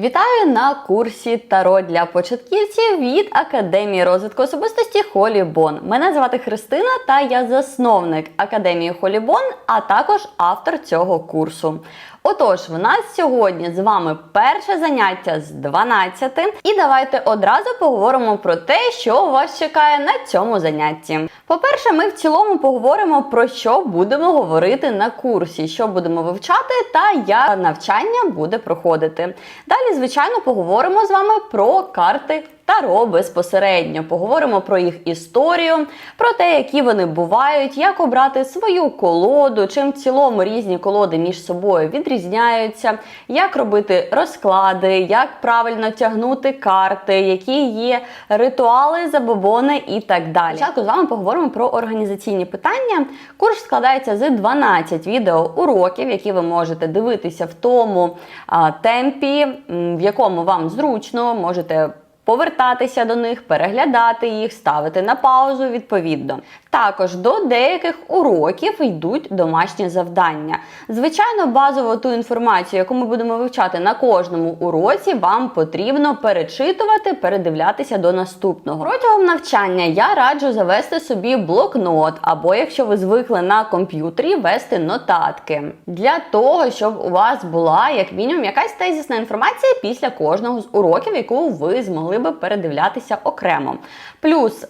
Вітаю на курсі Таро для початківців від Академії розвитку особистості Холі Бон. Мене звати Христина та я засновник Академії Холі Бон, а також автор цього курсу. Отож, в нас сьогодні з вами перше заняття з 12. І давайте одразу поговоримо про те, що вас чекає на цьому занятті. По-перше, ми в цілому поговоримо про що будемо говорити на курсі, що будемо вивчати та як навчання буде проходити. Далі, звичайно, поговоримо з вами про карти. Таро безпосередньо поговоримо про їх історію, про те, які вони бувають, як обрати свою колоду, чим в цілому різні колоди між собою відрізняються, як робити розклади, як правильно тягнути карти, які є ритуали, забобони і так далі. Спочатку з вами поговоримо про організаційні питання. Курс складається з 12 відео уроків, які ви можете дивитися в тому темпі, в якому вам зручно, можете повертатися до них, переглядати їх, ставити на паузу відповідно. Також до деяких уроків йдуть домашні завдання. Звичайно, базово ту інформацію, яку ми будемо вивчати на кожному уроці, вам потрібно перечитувати, передивлятися до наступного. Протягом навчання я раджу завести собі блокнот, або якщо ви звикли на комп'ютері, вести нотатки для того, щоб у вас була як мінімум якась тезісна інформація після кожного з уроків, яку ви змогли би передивлятися окремо. Плюс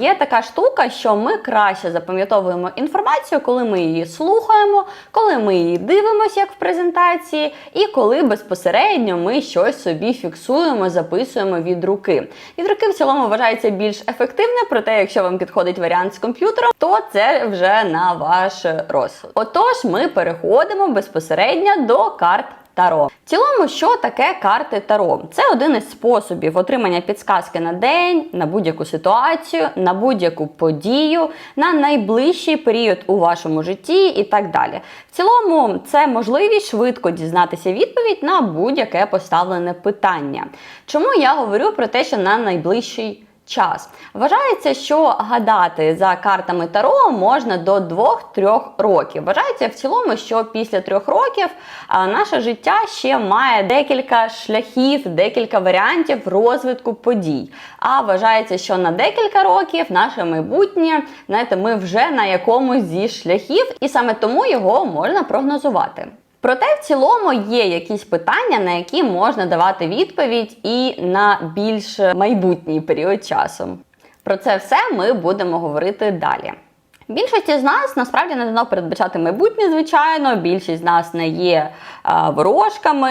є така штука, що ми краще запам'ятовуємо інформацію, коли ми її слухаємо, коли ми її дивимося, як в презентації, і коли безпосередньо ми щось собі фіксуємо, записуємо від руки. Від руки в цілому вважається більш ефективне, проте, якщо вам підходить варіант з комп'ютером, то це вже на ваш розсуд. Отож, ми переходимо безпосередньо до карт. Таро. В цілому, що таке карти Таро? Це один із способів отримання підсказки на день, на будь-яку ситуацію, на будь-яку подію, на найближчий період у вашому житті і так далі. В цілому, це можливість швидко дізнатися відповідь на будь-яке поставлене питання. Чому я говорю про те, що на найближчий час. Вважається, що гадати за картами Таро можна до 2-3 років. Вважається в цілому, що після 3 років наше життя ще має декілька шляхів, декілька варіантів розвитку подій. А вважається, що на декілька років наше майбутнє, знаєте, ми вже на якомусь зі шляхів, і саме тому його можна прогнозувати. Проте в цілому є якісь питання, на які можна давати відповідь і на більш майбутній період часу. Про це все ми будемо говорити далі. Більшості з нас насправді не дано передбачати майбутнє, звичайно. Більшість з нас не є а, ворожками,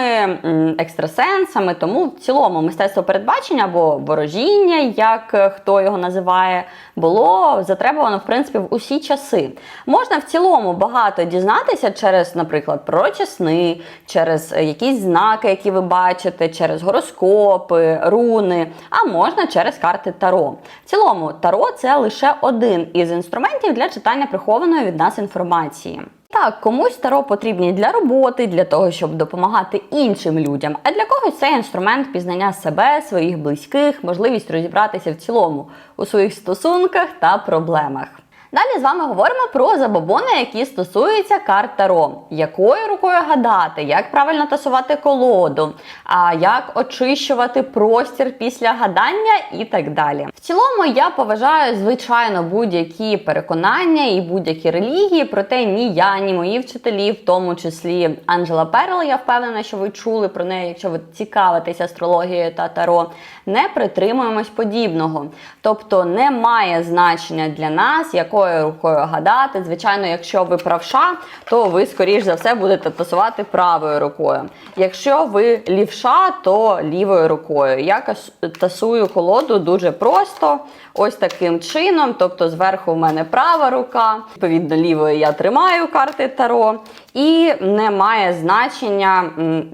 екстрасенсами. Тому в цілому мистецтво передбачення або ворожіння, як е, хто його називає, було затребувано в принципі в усі часи. Можна в цілому багато дізнатися через, наприклад, пророчі сни, через е, якісь знаки, які ви бачите, через гороскопи, руни, а можна через карти Таро. В цілому, Таро це лише один із інструментів для читання прихованої від нас інформації. Так, комусь таро потрібні для роботи, для того, щоб допомагати іншим людям. А для когось це інструмент пізнання себе, своїх близьких, можливість розібратися в цілому у своїх стосунках та проблемах. Далі з вами говоримо про забобони, які стосуються карт Таро. Якою рукою гадати, як правильно тасувати колоду, а як очищувати простір після гадання і так далі. В цілому я поважаю, звичайно, будь-які переконання і будь-які релігії, проте ні я, ні мої вчителі, в тому числі Анджела Перл, я впевнена, що ви чули про неї, якщо ви цікавитесь астрологією та таро, не притримуємось подібного. Тобто немає значення для нас, якою рукою гадати. Звичайно, якщо ви правша, то ви, скоріш за все, будете тасувати правою рукою. Якщо ви лівша, то лівою рукою. Я тасую колоду дуже просто, ось таким чином. Тобто, зверху в мене права рука, відповідно, лівою я тримаю карти Таро. І не має значення,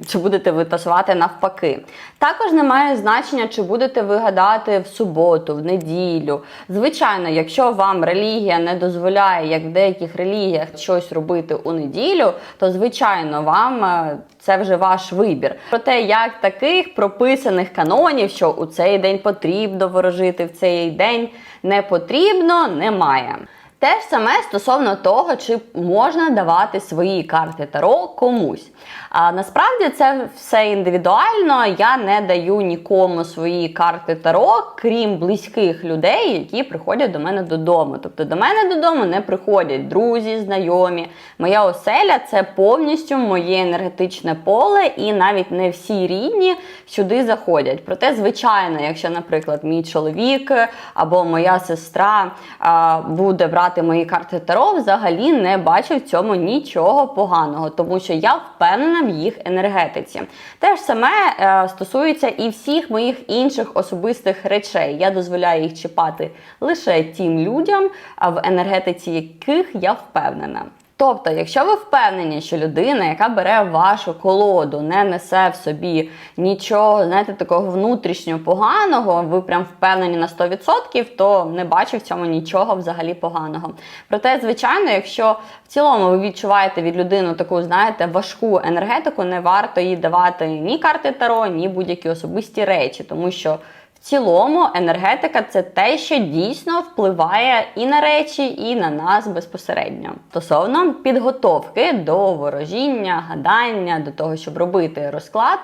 чи будете ви тасувати навпаки. Також не має значення, чи будете ви гадати в суботу, в неділю. Звичайно, якщо вам релігія не дозволяє, як в деяких релігіях, щось робити у неділю, то звичайно вам е, це вже ваш вибір. Проте, як таких прописаних канонів, що у цей день потрібно ворожити, в цей день не потрібно, немає. Те ж саме стосовно того, чи можна давати свої карти Таро комусь. А насправді це все індивідуально. Я не даю нікому свої карти Таро, крім близьких людей, які приходять до мене додому. Тобто до мене додому не приходять друзі, знайомі. Моя оселя це повністю моє енергетичне поле, і навіть не всі рідні сюди заходять. Проте, звичайно, якщо, наприклад, мій чоловік або моя сестра а, буде брати мої карти Таро, взагалі не бачу в цьому нічого поганого, тому що я впевнена в їх енергетиці. Те ж саме е, стосується і всіх моїх інших особистих речей. Я дозволяю їх чіпати лише тим людям, в енергетиці яких я впевнена. Тобто, якщо ви впевнені, що людина, яка бере вашу колоду, не несе в собі нічого, знаєте, такого внутрішнього поганого, ви прям впевнені на 100%, то не бачу в цьому нічого взагалі поганого. Проте, звичайно, якщо в цілому ви відчуваєте від людини таку, знаєте, важку енергетику, не варто їй давати ні карти Таро, ні будь-які особисті речі, тому що. Цілому енергетика це те, що дійсно впливає і на речі, і на нас безпосередньо. Стосовно підготовки до ворожіння, гадання, до того, щоб робити розклад,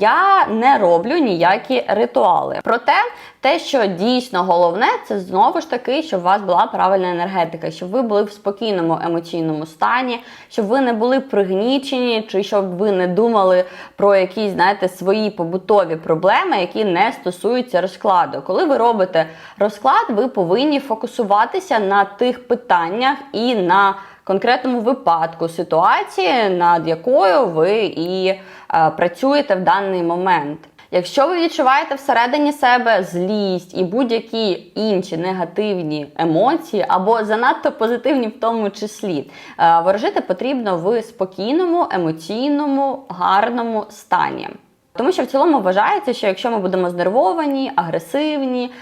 я не роблю ніякі ритуали. Проте те, що дійсно головне, це знову ж таки, щоб у вас була правильна енергетика, щоб ви були в спокійному емоційному стані, щоб ви не були пригнічені, чи щоб ви не думали про якісь, знаєте, свої побутові проблеми, які не стосуються розкладу. Коли ви робите розклад, ви повинні фокусуватися на тих питаннях і на конкретному випадку ситуації, над якою ви і працюєте в даний момент. Якщо ви відчуваєте всередині себе злість і будь-які інші негативні емоції, або занадто позитивні в тому числі, е, ворожити потрібно в спокійному, емоційному, гарному стані. Тому що в цілому вважається, що якщо ми будемо знервовані, агресивні,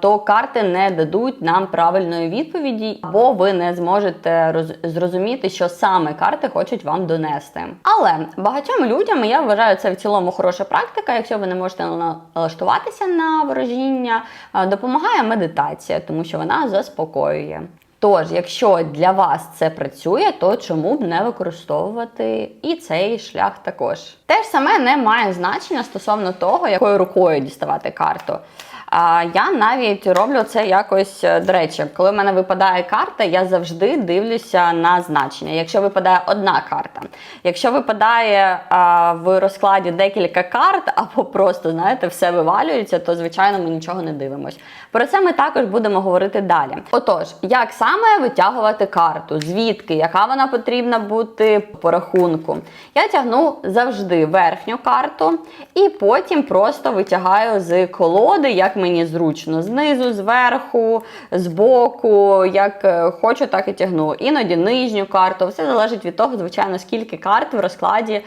то карти не дадуть нам правильної відповіді, або ви не зможете роз- зрозуміти, що саме карти хочуть вам донести. Але багатьом людям я вважаю це в цілому хороша практика. Якщо ви не можете налаштуватися на ворожіння, допомагає медитація, тому що вона заспокоює. Тож, якщо для вас це працює, то чому б не використовувати і цей шлях також? Те ж саме не має значення стосовно того, якою рукою діставати карту. А я навіть роблю це якось е, до речі, коли в мене випадає карта, я завжди дивлюся на значення. Якщо випадає одна карта, якщо випадає а, в розкладі декілька карт, або просто знаєте, все вивалюється, то звичайно ми нічого не дивимось. Про це ми також будемо говорити далі. Отож, як саме витягувати карту? Звідки, яка вона потрібна бути по рахунку? Я тягну завжди верхню карту і потім просто витягаю з колоди, як мені зручно, знизу, зверху, збоку, як е, хочу, так і тягну. Іноді нижню карту. Все залежить від того, звичайно, скільки карт в розкладі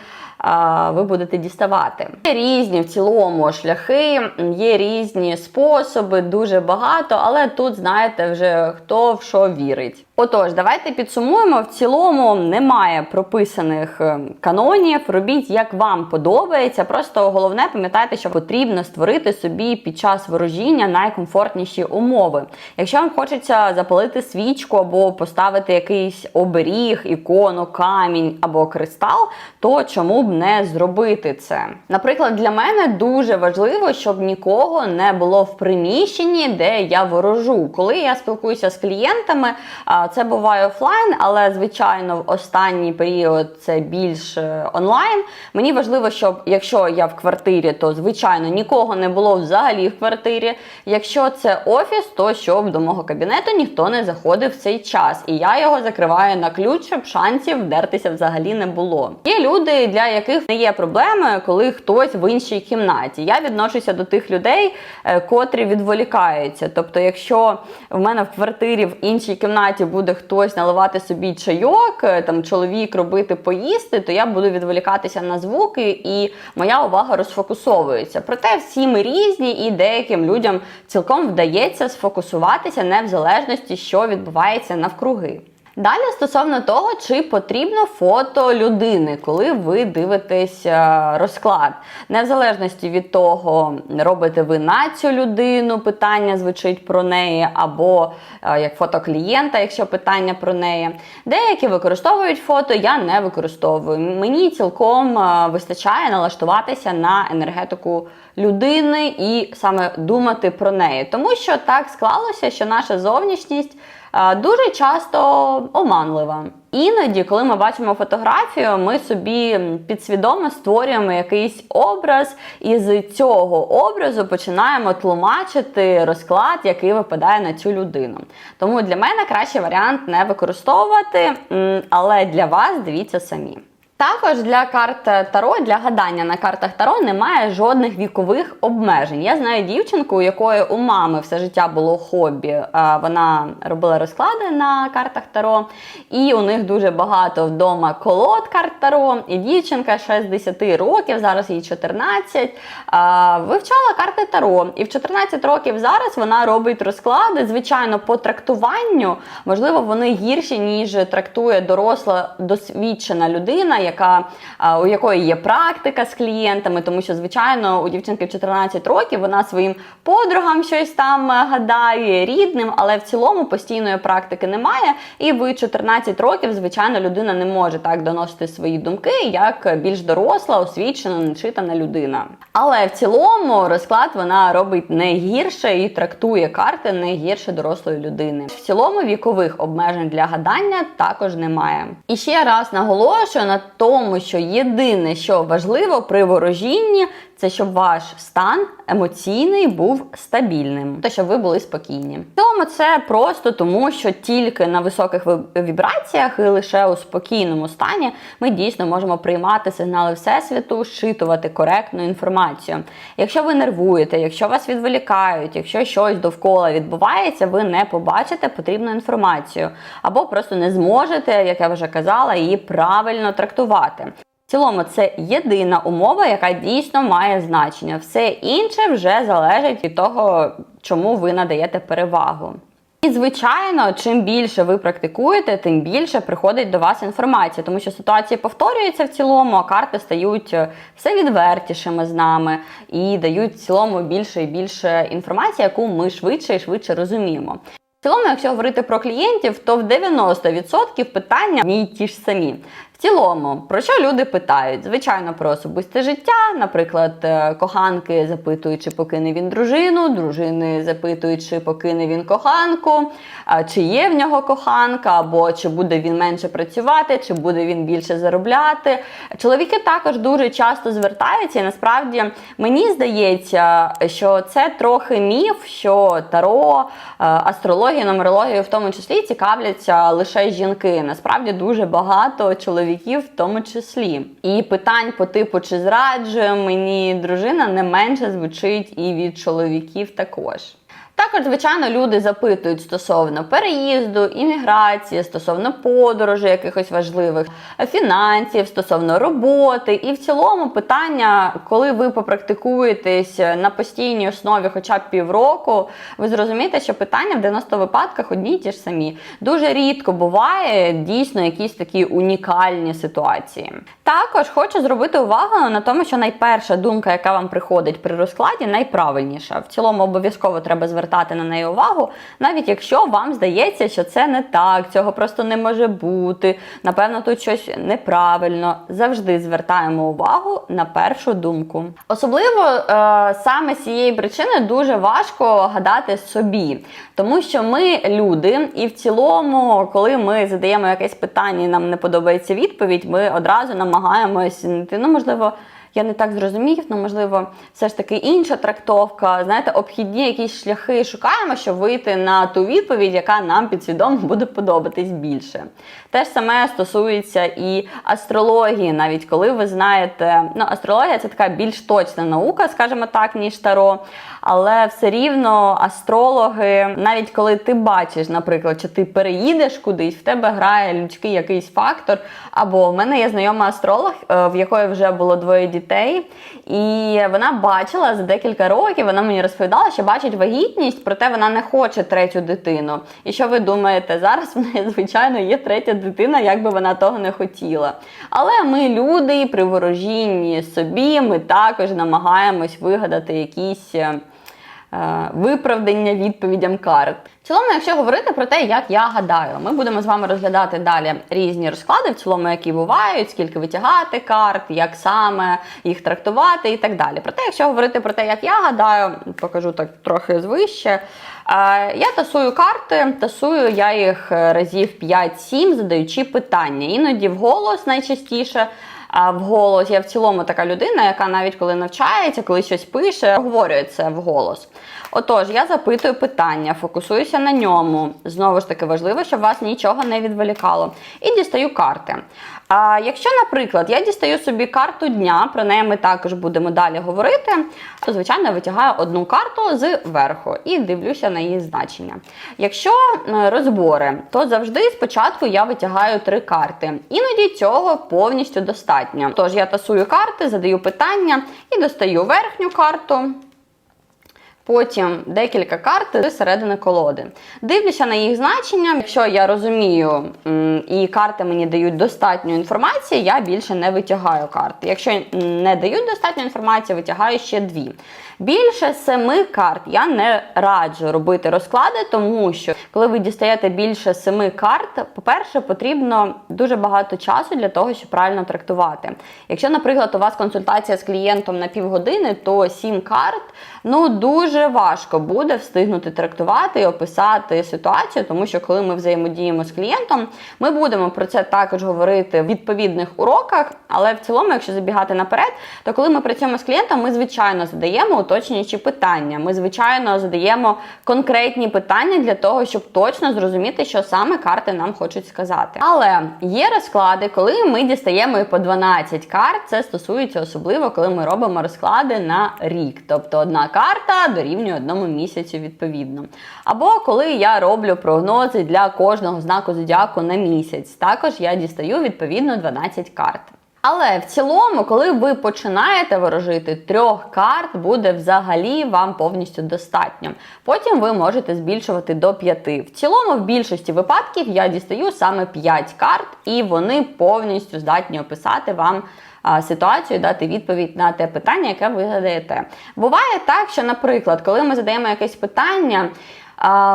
ви будете діставати. Є різні в цілому шляхи, є різні способи, дуже багато, але тут знаєте вже хто в що вірить. Отож, давайте підсумуємо. В цілому немає прописаних е, канонів. Робіть, як вам подобається. Просто головне пам'ятайте, що потрібно створити собі під час ворожіння найкомфортніші умови. Якщо вам хочеться запалити свічку або поставити якийсь оберіг, ікону, камінь або кристал, то чому б не зробити це? Наприклад, для мене дуже важливо, щоб нікого не було в приміщенні, де я ворожу. Коли я спілкуюся з клієнтами, це буває офлайн, але звичайно в останній період це більш е, онлайн. Мені важливо, щоб якщо я в квартирі, то звичайно нікого не було взагалі в квартирі. Якщо це офіс, то щоб до мого кабінету ніхто не заходив в цей час. І я його закриваю на ключ, щоб шансів вдертися взагалі не було. Є люди, для яких не є проблеми, коли хтось в іншій кімнаті. Я відношуся до тих людей, е, котрі відволікаються. Тобто, якщо в мене в квартирі в іншій кімнаті буде хтось наливати собі чайок, е, там чоловік робити поїсти, то я буду відволікатися на звуки, і моя увага розфокусовується. Проте всі ми різні, і деяким людям цілком вдається сфокусуватися не в залежності, що відбувається навкруги. Далі стосовно того, чи потрібно фото людини, коли ви дивитесь е, розклад. Не в залежності від того, робите ви на цю людину, питання звучить про неї, або е, як фото клієнта, якщо питання про неї. Деякі використовують фото, я не використовую. Мені цілком е, вистачає налаштуватися на енергетику людини і саме думати про неї. Тому що так склалося, що наша зовнішність дуже часто оманлива. Іноді, коли ми бачимо фотографію, ми собі підсвідомо створюємо якийсь образ, і з цього образу починаємо тлумачити розклад, який випадає на цю людину. Тому для мене кращий варіант не використовувати, але для вас дивіться самі. Також для карт Таро, для гадання на картах Таро немає жодних вікових обмежень. Я знаю дівчинку, у якої у мами все життя було хобі. Вона робила розклади на картах Таро, і у них дуже багато вдома колод карт Таро. І дівчинка ще з 10 років, зараз їй 14, вивчала карти Таро. І в 14 років зараз вона робить розклади. Звичайно, по трактуванню, можливо, вони гірші, ніж трактує доросла досвідчена людина яка, у якої є практика з клієнтами, тому що, звичайно, у дівчинки в 14 років вона своїм подругам щось там е, гадає, рідним, але в цілому постійної практики немає. І в 14 років, звичайно, людина не може так доносити свої думки, як більш доросла, освічена, начитана людина. Але в цілому розклад вона робить не гірше і трактує карти не гірше дорослої людини. В цілому вікових обмежень для гадання також немає. І ще раз наголошую на тому, що єдине, що важливо при ворожінні, це щоб ваш стан емоційний був стабільним, та щоб ви були спокійні. В цілому це просто тому, що тільки на високих вібраціях і лише у спокійному стані ми дійсно можемо приймати сигнали всесвіту, щитувати коректну інформацію. Якщо ви нервуєте, якщо вас відволікають, якщо щось довкола відбувається, ви не побачите потрібну інформацію або просто не зможете, як я вже казала, її правильно трактувати. Цілому, це єдина умова, яка дійсно має значення. Все інше вже залежить від того, чому ви надаєте перевагу. І, звичайно, чим більше ви практикуєте, тим більше приходить до вас інформація, тому що ситуації повторюються в цілому, а карти стають е, все відвертішими з нами і дають в цілому більше і більше інформації, яку ми швидше і швидше розуміємо. В цілому, якщо говорити про клієнтів, то в 90% питання ні ті ж самі. Цілому, про що люди питають? Звичайно, про особисте життя. Наприклад, е, коханки запитують, чи покине він дружину, дружини запитують, чи покине він коханку, чи є в нього коханка, або чи буде він менше працювати, чи буде він більше заробляти. Чоловіки також дуже часто звертаються, і насправді мені здається, що це трохи міф, що таро, е, астрологія, нумерологія в тому числі цікавляться лише жінки. Насправді дуже багато чоловіків чоловіків в тому числі. І питань по типу, чи зраджує мені дружина, не менше звучить і від чоловіків також. Також, звичайно, люди запитують стосовно переїзду, імміграції, стосовно подорожей якихось важливих, фінансів, стосовно роботи. І в цілому питання, коли ви попрактикуєтесь на постійній основі хоча б півроку, ви зрозумієте, що питання в 90 випадках одні й ті ж самі. Дуже рідко буває дійсно якісь такі унікальні ситуації. Також хочу зробити увагу на тому, що найперша думка, яка вам приходить при розкладі, найправильніша. В цілому обов'язково треба звертати звертати на неї увагу, навіть якщо вам здається, що це не так, цього просто не може бути. Напевно, тут щось неправильно. Завжди звертаємо увагу на першу думку. Особливо е, саме з цієї причини дуже важко гадати собі, тому що ми люди, і в цілому, коли ми задаємо якесь питання і нам не подобається відповідь, ми одразу намагаємось ну можливо я не так зрозумів, ну можливо, все ж таки інша трактовка. Знаєте, обхідні якісь шляхи шукаємо, щоб вийти на ту відповідь, яка нам підсвідомо буде подобатись більше. Те ж саме стосується і астрології, навіть коли ви знаєте, ну астрологія це така більш точна наука, скажімо так, ніж таро. Але все рівно астрологи, навіть коли ти бачиш, наприклад, що ти переїдеш кудись, в тебе грає людський якийсь фактор. Або в мене є знайома астролог, е, в якої вже було двоє дітей дітей, і вона бачила за декілька років, вона мені розповідала, що бачить вагітність, проте вона не хоче третю дитину. І що ви думаєте, зараз в неї, звичайно, є третя дитина, як би вона того не хотіла. Але ми люди при ворожінні собі, ми також намагаємось вигадати якісь. Е, Виправдання відповідям карт. В цілому, якщо говорити про те, як я гадаю, ми будемо з вами розглядати далі різні розклади, в цілому, які бувають, скільки витягати карт, як саме їх трактувати і так далі. Проте, якщо говорити про те, як я гадаю, покажу так трохи звище. Е, Я тасую карти, тасую я їх е, разів 5-7, задаючи питання. Іноді вголос найчастіше. Вголос я в цілому така людина, яка навіть коли навчається, коли щось пише, говорює це вголос. Отож, я запитую питання, фокусуюся на ньому. Знову ж таки, важливо, щоб вас нічого не відволікало. І дістаю карти. А якщо, наприклад, я дістаю собі карту дня, про неї ми також будемо далі говорити, то звичайно витягаю одну карту з верху і дивлюся на її значення. Якщо розбори, то завжди спочатку я витягаю три карти. Іноді цього повністю достатньо. Тож я тасую карти, задаю питання і достаю верхню карту. Потім декілька карт з середини колоди. Дивлюся на їх значення. Якщо я розумію і карти мені дають достатньо інформації, я більше не витягаю карти. Якщо не дають достатньо інформації, витягаю ще дві. Більше семи карт я не раджу робити розклади, тому що коли ви дістаєте більше семи карт, по-перше, потрібно дуже багато часу для того, щоб правильно трактувати. Якщо, наприклад, у вас консультація з клієнтом на півгодини, то сім карт ну дуже важко буде встигнути трактувати і описати ситуацію, тому що коли ми взаємодіємо з клієнтом, ми будемо про це також говорити в відповідних уроках. Але в цілому, якщо забігати наперед, то коли ми працюємо з клієнтом, ми звичайно задаємо уточнюючі питання. Ми звичайно задаємо конкретні питання для того, щоб точно зрозуміти, що саме карти нам хочуть сказати. Але є розклади, коли ми дістаємо і по 12 карт. Це стосується особливо, коли ми робимо розклади на рік. Тобто одна карта дорівнює одному місяцю відповідно. Або коли я роблю прогнози для кожного знаку зодіаку на місяць, також я дістаю відповідно 12 карт. Але в цілому, коли ви починаєте ворожити, трьох карт буде взагалі вам повністю достатньо. Потім ви можете збільшувати до п'яти. В цілому, в більшості випадків я дістаю саме 5 карт, і вони повністю здатні описати вам ситуацію, дати відповідь на те питання, яке ви задаєте. Буває так, що, наприклад, коли ми задаємо якесь питання.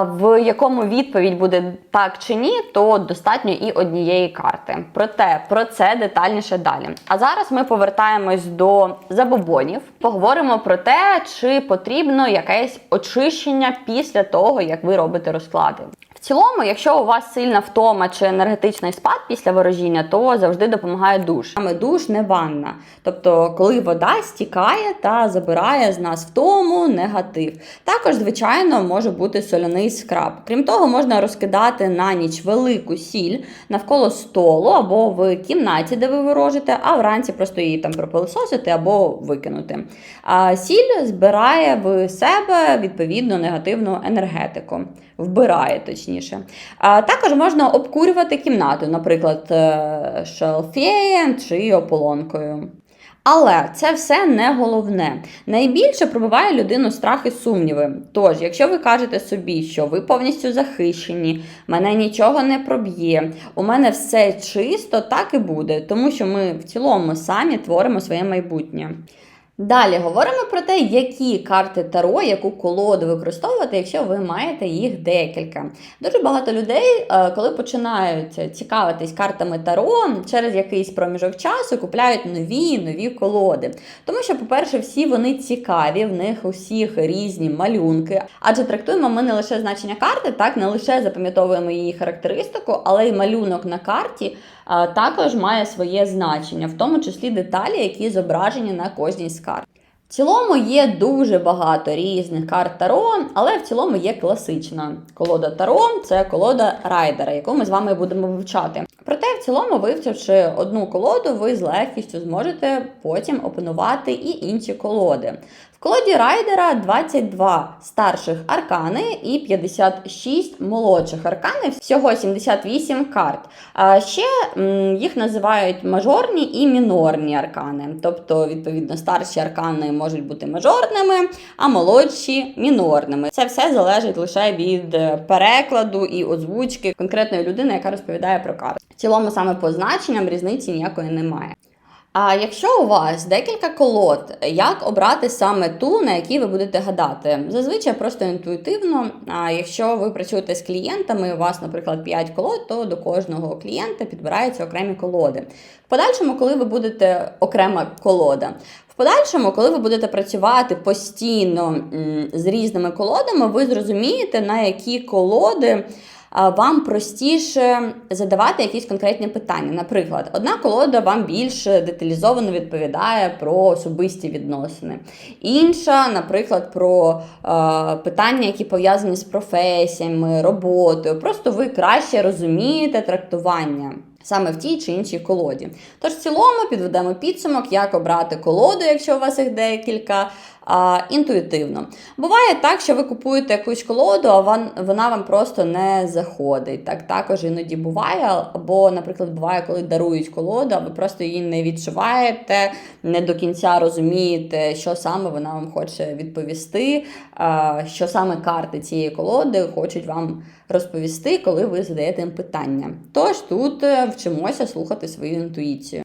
В якому відповідь буде так чи ні, то достатньо і однієї карти. Проте про це детальніше далі. А зараз ми повертаємось до забобонів. Поговоримо про те, чи потрібно якесь очищення після того, як ви робите розклади. Цілому, якщо у вас сильна втома чи енергетичний спад після ворожіння, то завжди допомагає душ. Саме душ не ванна. Тобто, коли вода стікає та забирає з нас втому, негатив. Також, звичайно, може бути соляний скраб. Крім того, можна розкидати на ніч велику сіль навколо столу або в кімнаті, де ви ворожите, а вранці просто її там пропилисосити або викинути. А сіль збирає в себе відповідно негативну енергетику, вбирає точніше. А також можна обкурювати кімнату, наприклад, е, чи ополонкою. Але це все не головне. Найбільше пробиває людину страх і сумніви. Тож, якщо ви кажете собі, що ви повністю захищені, мене нічого не проб'є, у мене все чисто, так і буде, тому що ми в цілому самі творимо своє майбутнє. Далі говоримо про те, які карти Таро, яку колоду використовувати, якщо ви маєте їх декілька. Дуже багато людей, е, коли починають цікавитись картами Таро, через якийсь проміжок часу купляють нові нові колоди. Тому що, по-перше, всі вони цікаві, в них усіх різні малюнки. Адже трактуємо ми не лише значення карти, так не лише запам'ятовуємо її характеристику, але й малюнок на карті також має своє значення, в тому числі деталі, які зображені на кожній з карт. В В цілому є дуже багато різних карт Таро, але в цілому є класична колода Таро це колода райдера, яку ми з вами будемо вивчати. Проте, в цілому, вивчивши одну колоду, ви з легкістю зможете потім опанувати і інші колоди. Колоді райдера 22 старших аркани і 56 молодших аркани, всього 78 карт. А ще їх називають мажорні і мінорні аркани. Тобто, відповідно, старші аркани можуть бути мажорними, а молодші мінорними. Це все залежить лише від е, перекладу і озвучки конкретної людини, яка розповідає про карту. В цілому, саме по значенням різниці ніякої немає. А якщо у вас декілька колод, як обрати саме ту, на якій ви будете гадати? Зазвичай просто інтуїтивно. А якщо ви працюєте з клієнтами, у вас, наприклад, 5 колод, то до кожного клієнта підбираються окремі колоди. В подальшому, коли ви будете окрема колода. В подальшому, коли ви будете працювати постійно з різними колодами, ви зрозумієте, на які колоди вам простіше задавати якісь конкретні питання. Наприклад, одна колода вам більш деталізовано відповідає про особисті відносини, інша, наприклад, про е, питання, які пов'язані з професіями, роботою. Просто ви краще розумієте трактування. Саме в тій чи іншій колоді. Тож, в цілому підведемо підсумок, як обрати колоду, якщо у вас їх декілька, а, інтуїтивно. Буває так, що ви купуєте якусь колоду, а вона вам просто не заходить. Так також іноді буває. Або, наприклад, буває, коли дарують колоду, а ви просто її не відчуваєте, не до кінця розумієте, що саме вона вам хоче відповісти, а, що саме карти цієї колоди хочуть вам розповісти, коли ви задаєте їм питання. Тож тут е, вчимося слухати свою інтуїцію.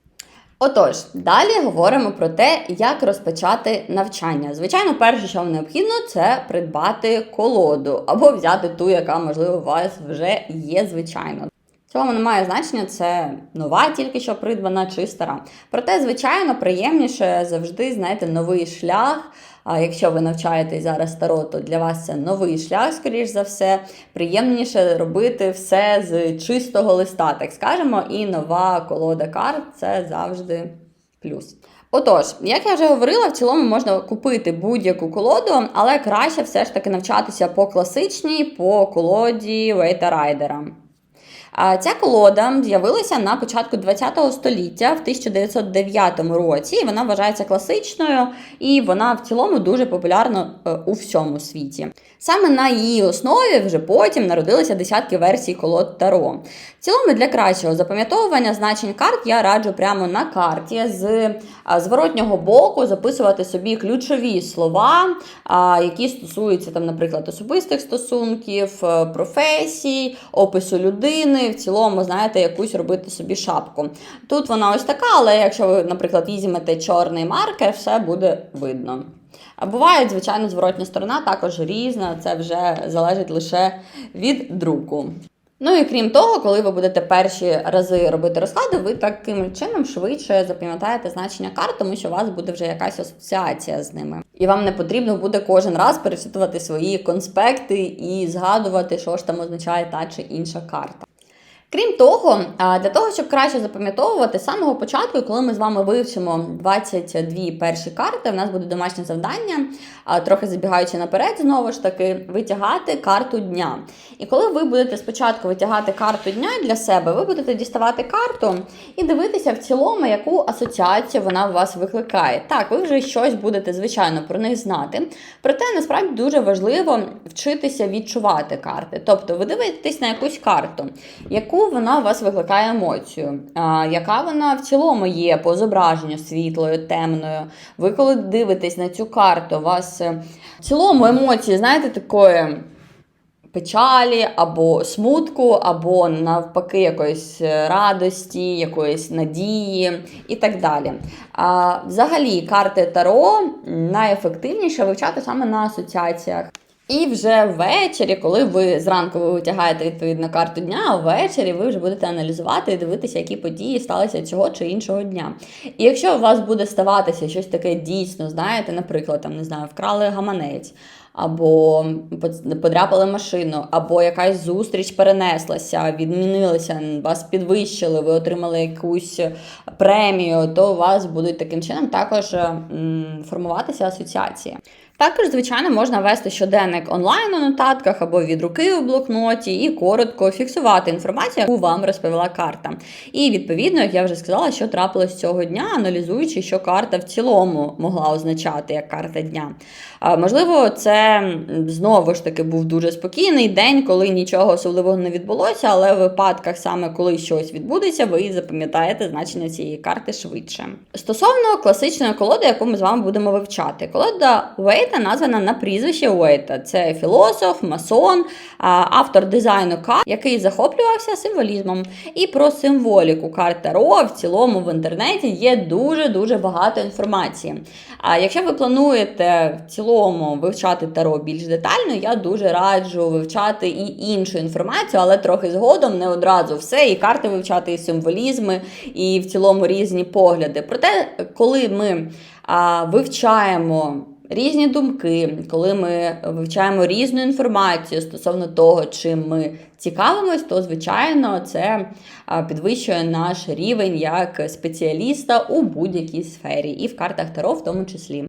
Отож, далі говоримо про те, як розпочати навчання. Звичайно, перше, що вам необхідно, це придбати колоду або взяти ту, яка, можливо, у вас вже є, звичайно. Цього не немає значення, це нова, тільки що придбана чи стара. Проте, звичайно, приємніше завжди знаєте, новий шлях. А якщо ви навчаєтесь зараз таро, то для вас це новий шлях, скоріш за все. Приємніше робити все з чистого листа, так скажемо, і нова колода карт це завжди плюс. Отож, як я вже говорила, в цілому можна купити будь-яку колоду, але краще все ж таки навчатися по класичній, по колоді Вейта Райдера. Ця колода з'явилася на початку ХХ століття в 1909 році. і Вона вважається класичною і вона в цілому дуже популярна е, у всьому світі. Саме на її основі вже потім народилися десятки версій колод Таро. В цілому для кращого запам'ятовування значень карт я раджу прямо на карті з зворотнього боку записувати собі ключові слова, які стосуються там, наприклад, особистих стосунків, е, професій, опису людини. В цілому, знаєте, якусь робити собі шапку. Тут вона ось така, але якщо ви, наприклад, візьмете чорний маркер, все буде видно. А буває, звичайно, зворотня сторона також різна, це вже залежить лише від друку. Ну і крім того, коли ви будете перші рази робити розклади, ви таким чином швидше запам'ятаєте значення карт, тому що у вас буде вже якась асоціація з ними. І вам не потрібно буде кожен раз перечитувати свої конспекти і згадувати, що ж там означає та чи інша карта. Крім того, для того, щоб краще запам'ятовувати з самого початку, коли ми з вами вивчимо 22 перші карти, у нас буде домашнє завдання, трохи забігаючи наперед, знову ж таки, витягати карту дня. І коли ви будете спочатку витягати карту дня для себе, ви будете діставати карту і дивитися в цілому, яку асоціацію вона у вас викликає. Так, ви вже щось будете, звичайно, про них знати. Проте насправді дуже важливо вчитися відчувати карти. Тобто, ви дивитесь на якусь карту, яку вона у вас викликає емоцію, яка вона в цілому є по зображенню світлою, темною. Ви коли дивитесь на цю карту, у вас е, в цілому емоції, знаєте, такої печалі, або смутку, або навпаки, якоїсь е, радості, якоїсь надії і так далі. А, взагалі, карти Таро найефективніше вивчати саме на асоціаціях. І вже ввечері, коли ви зранку ви витягаєте відповідно карту дня, ввечері ви вже будете аналізувати і дивитися, які події сталися цього чи іншого дня. І якщо у вас буде ставатися щось таке дійсно, знаєте, наприклад, там не знаю, вкрали гаманець. Або подряпали машину, або якась зустріч перенеслася, відмінилася, вас підвищили, ви отримали якусь премію, то у вас будуть таким чином також формуватися асоціації. Також, звичайно, можна вести щоденник онлайн у нотатках або від руки у блокноті і коротко фіксувати інформацію, яку вам розповіла карта. І відповідно, як я вже сказала, що трапилось цього дня, аналізуючи, що карта в цілому могла означати як карта дня. Можливо, це знову ж таки був дуже спокійний день, коли нічого особливого не відбулося, але в випадках, саме коли щось відбудеться, ви запам'ятаєте значення цієї карти швидше. Стосовно класичної колоди, яку ми з вами будемо вивчати, колода Уейта названа на прізвище Уейта. Це філософ, масон, автор дизайну карт, який захоплювався символізмом. І про символіку карт Таро в цілому в інтернеті є дуже-дуже багато інформації. А якщо ви плануєте в цілому вивчати таро більш детально, я дуже раджу вивчати і іншу інформацію, але трохи згодом, не одразу все, і карти вивчати, і символізми, і в цілому різні погляди. Проте, коли ми а, вивчаємо. Різні думки, коли ми вивчаємо різну інформацію стосовно того, чим ми цікавимось, то звичайно це підвищує наш рівень як спеціаліста у будь-якій сфері, і в картах Таро в тому числі.